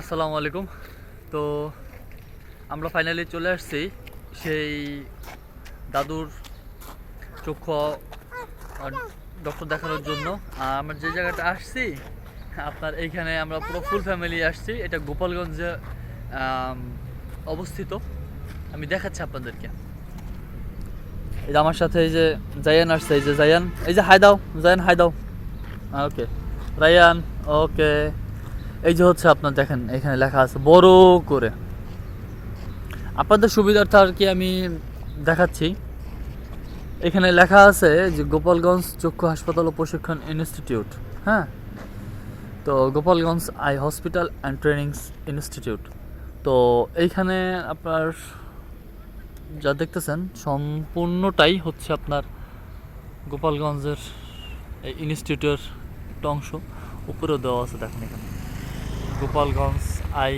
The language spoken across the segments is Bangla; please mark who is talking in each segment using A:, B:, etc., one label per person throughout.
A: আসসালামু আলাইকুম। তো আমরা ফাইনালি চলে আসছি সেই দাদুর চক্ষু ডক্টর দেখানোর জন্য। আমরা যে জায়গাটা আসছি, আপনার এইখানে আমরা পুরো ফুল ফ্যামিলি আসছি। এটা গোপালগঞ্জে অবস্থিত। আমি দেখাচ্ছি আপনাদেরকে। এই যে আমার সাথে এই যে জায়ান আসছে, এই যে জায়ান। এই যে, হাই দাও, জায়ান, হাই দাও। ওকে রায়ান ওকে এই যে হচ্ছে আপনার দেখেন, এখানে লেখা আছে, বড় করে। আপনাদের সুবিধার্থে আর কি আমি দেখাচ্ছি। এখানে লেখা আছে যে গোপালগঞ্জ চক্ষু হাসপাতাল ও প্রশিক্ষণ ইনস্টিটিউট হ্যাঁ? তো Gopalganj Eye Hospital and Training Institute. তো এইখানে আপনার যা দেখতেছেন, সম্পূর্ণটাই হচ্ছে আপনার গোপালগঞ্জের এই ইনস্টিটিউটের অংশ। উপরেও দেওয়া আছে, দেখেন এখানে। Gopalganj Eye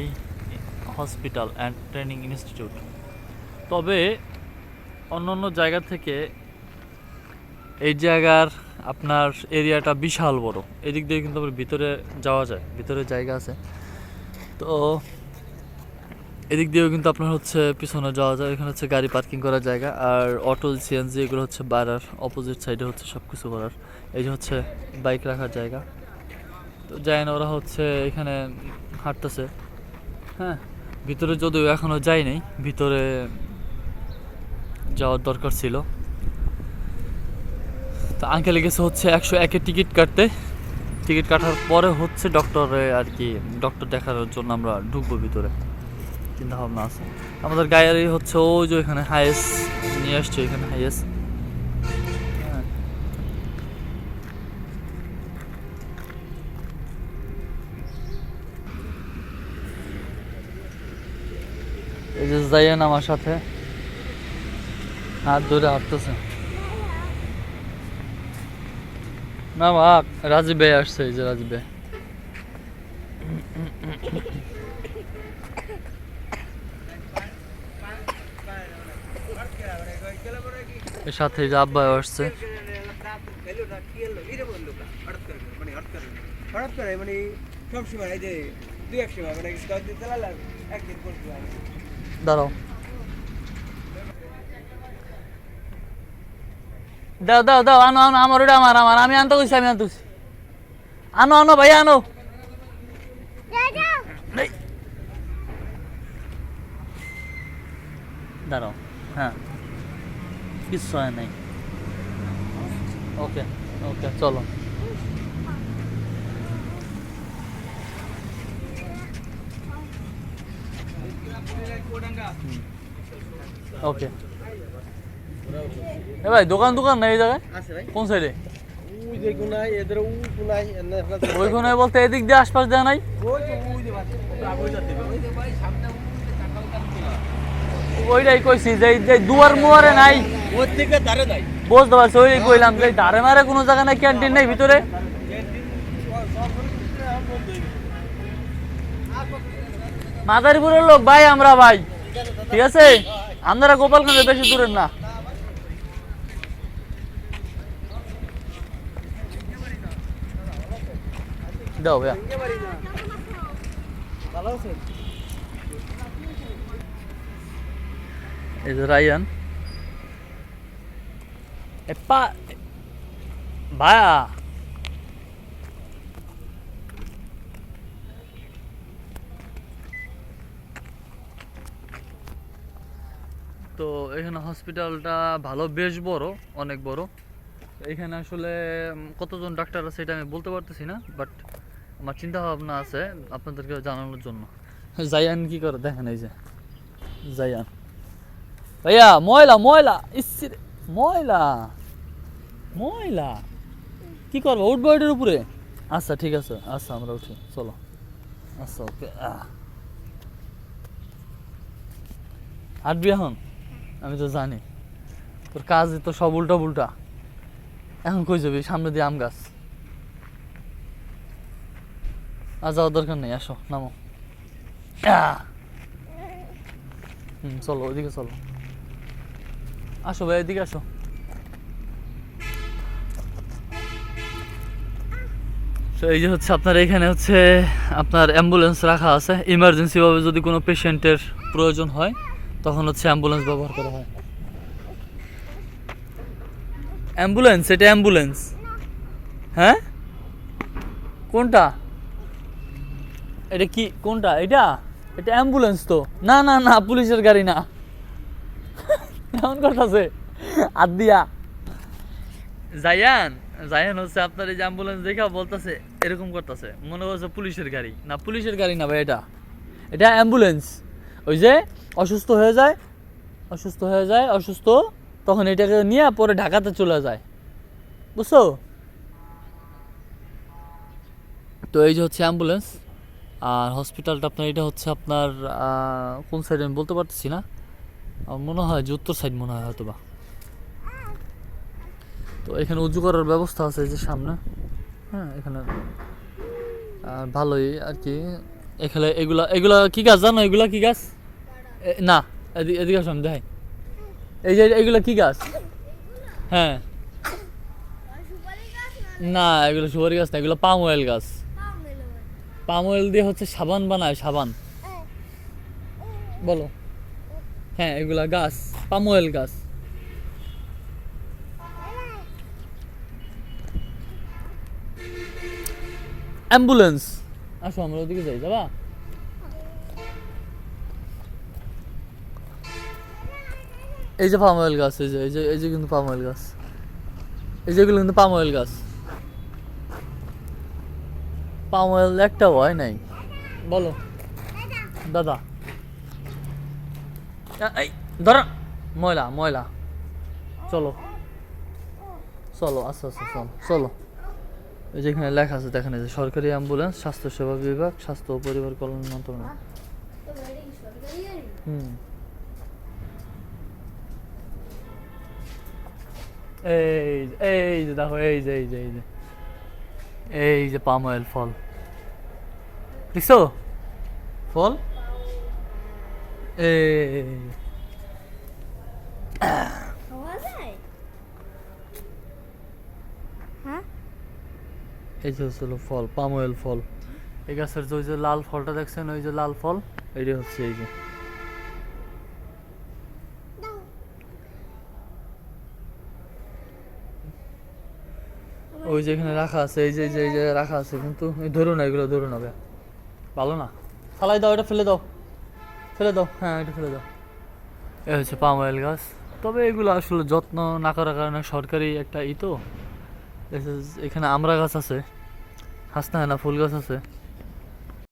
A: Hospital and Training Institute. তবে অন্য অন্য জায়গা থেকে এই জায়গার আপনার এরিয়াটা বিশাল বড়। এদিক দিয়ে কিন্তু আবার ভিতরে যাওয়া যায়, ভিতরে জায়গা আছে। তো এদিক দিয়েও কিন্তু আপনার হচ্ছে পিছনে যাওয়া যায়, এখানে হচ্ছে গাড়ি পার্কিং করার জায়গা আর অটো সিএনজি এগুলো হচ্ছে বাড়ার, অপোজিট সাইডে হচ্ছে সব কিছু করার। এই যে হচ্ছে বাইক রাখার জায়গা। তো না, ওরা হচ্ছে এখানে হাঁটতেছে। হ্যাঁ ভিতরে যদিও এখনও যাই ভিতরে যাওয়ার দরকার ছিল। তো আঙ্কেলে গেছে হচ্ছে একশো একে টিকিট কাটতে। টিকিট কাটার পরে হচ্ছে ডক্টরে আর কি ডক্টর দেখানোর জন্য আমরা ঢুকবো ভিতরে। চিন্তা ভাবনা আছে। আমাদের গায়েরই হচ্ছে ওই যে এখানে হাইয়েস্ট নিয়ে আসছে এখানে হাইয়েস্ট এই যে যাইয়েন আমার সাথে। হাত ধরে হাঁটতেছে। না বাক রাজীব ভাই আসছে, এই যে রাজীব ভাই। সাথে যে আব্বাই আসছে।
B: মানে সব সময় এই যে দুই এক সময় মানে একদিন করতে
A: দাঁড়াও। দাও দাও দাও, আনো আনো, আমার, ওটা আমার আমার, আমি আনতে কইছি, আমি আনতে কইছি। আনো আনো, ভাই, আনো। দাঁড়াও হ্যাঁ। কিচ্ছু হয় নাই। ওকে ওকে, চলো। ওকে এ ভাই দোকান দোকান নাই এই জায়গায় কোন সাইডে
B: ওই কোনায়
A: বলতে এদিক দিয়ে আশপাশ দেওয়া নাই ওইটাই কইছি যে যে দুয়ার মুয়ারে নাই বুঝতে পারছি ওইটাই কইলাম যে ধারে মারে কোনো জায়গা নাই ক্যান্টিন নেই ভিতরে মাদারীপুরের লোক ভাই আমরা ভাই। ঠিক আছে? আপনারা গোপালগঞ্জে বেশি দূরের না। দাও ভাইয়া। তো এখানে হসপিটালটা ভালো, বেশ বড়, অনেক বড়। এখানে আসলে কতজন ডাক্তার আছে এটা আমি বলতে পারতেছি না বাট আমার চিন্তা ভাবনা আছে আপনাদেরকে জানানোর জন্য। জায়ান কি করে? দেখেন এই যে, জায়ান। ভাইয়া, ময়লা ময়লা, ইসির, ময়লা ময়লা। কি করব? উঠবো এটার উপরে? আচ্ছা ঠিক আছে। আচ্ছা আমরা উঠি। চলো। আচ্ছা ওকে হাঁটবি এখন? আমি তো জানি। তোর কাজই তো সব উল্টা পুল্টা এখন কই যাবি? সামনে দিয়ে আম গাছ। আর যাওয়ার দরকার নেই, আসো, নামো! হুম, চলো, ওইদিকে চলো। আসো ভাই, এদিকে আসো। এই যে হচ্ছে আপনার এখানে হচ্ছে আপনার অ্যাম্বুলেন্স রাখা আছে। ইমার্জেন্সি ভাবে যদি কোনো পেশেন্টের প্রয়োজন হয় তখন হচ্ছে অ্যাম্বুলেন্স ব্যবহার করা হয়। অ্যাম্বুলেন্স? এটা অ্যাম্বুলেন্স। হ্যাঁ? কোনটা? এটা কি, কোনটা? এটা? এটা অ্যাম্বুলেন্স তো। না না না, পুলিশের গাড়ি না। এমন করতেছে আর দিয়া। জায়ান জায়ান হচ্ছে আপনার এই যে অ্যাম্বুলেন্স দেখা বলতেছে, এরকম করতেছে। মনে হচ্ছে পুলিশের গাড়ি। না, পুলিশের গাড়ি না ভাই, এটা। এটা অ্যাম্বুলেন্স। ওই যে অসুস্থ হয়ে যায়, অসুস্থ হয়ে যায়, অসুস্থ, তখন এটাকে নিয়ে পরে ঢাকাতে চলে যায়। বুঝছ? তো এই যে হচ্ছে অ্যাম্বুলেন্স আর হসপিটালটা আপনার, এটা হচ্ছে আপনার কোন সাইডে আমি বলতে পারতেছি না? মনে হয় যে উত্তর সাইড মনে হয় হয়তো বা তো এখানে উঁচু করার ব্যবস্থা আছে যে সামনে। হ্যাঁ এখানে ভালোই আর কি। এখানে এগুলা এগুলা কি গাছ জানো? এগুলা কি গাছ? না, এদি- এদিকে আসুন, দেখাই। এই যে এগুলা কি গাছ? হ্যাঁ। না, এগুলো সুপারি গাছ না, এগুলো পাম অয়েল গাছ। পাম অয়েল দিয়ে হচ্ছে সাবান বানায়, সাবান। বলো। হ্যাঁ এগুলা গাছ, পাম অয়েল গাছ। অ্যাম্বুলেন্স। আসো, আমরা ওদিকে যাই, যাবা? এই যে পাম অয়েল গাছ এই যে এই যে এই যে কিন্তু পাম অয়েল গাছ। এই যেগুলো কিন্তু পাম অয়েল গাছ। পাম অয়েল একটা হয় নাই। বলো। দাদা। এই ধরো। ময়লা ময়লা। চলো। চলো আচ্ছা আচ্ছা চলো চলো। এই যেখানে লেখা আছে দেখেন এই যে সরকারি অ্যাম্বুলেন্স স্বাস্থ্যসেবা বিভাগ স্বাস্থ্য ও পরিবার কল্যাণ মন্ত্রণালয়। হুম। এই এই যে দেখো এই যে এই যে এই যে। এই যে পাম অয়েল ফল। দেখছ ফল? এই
C: যায় হ্যাঁ?
A: এই যে ফল পাম অয়েল ফল। এই গাছের যে ওই যে লাল ফলটা দেখছেন ওই যে লাল ফল? এইটা হচ্ছে এই যে। ওই যে এখানে রাখা আছে, এই যে এই যে এই যে রাখা আছে, কিন্তু এই ধরো না, এগুলো ধরো না বে। ভালো না? ফালাই দাও, এটা ফেলে দাও। ফেলে দাও হ্যাঁ এটা ফেলে দাও। এ হচ্ছে পাম অয়েল গাছ। তবে এগুলো আসলে যত্ন না করার কারণে সরকারি একটা ই তো। এখানে আমরা গাছ আছে। হাসনা হানা ফুল গাছ আছে।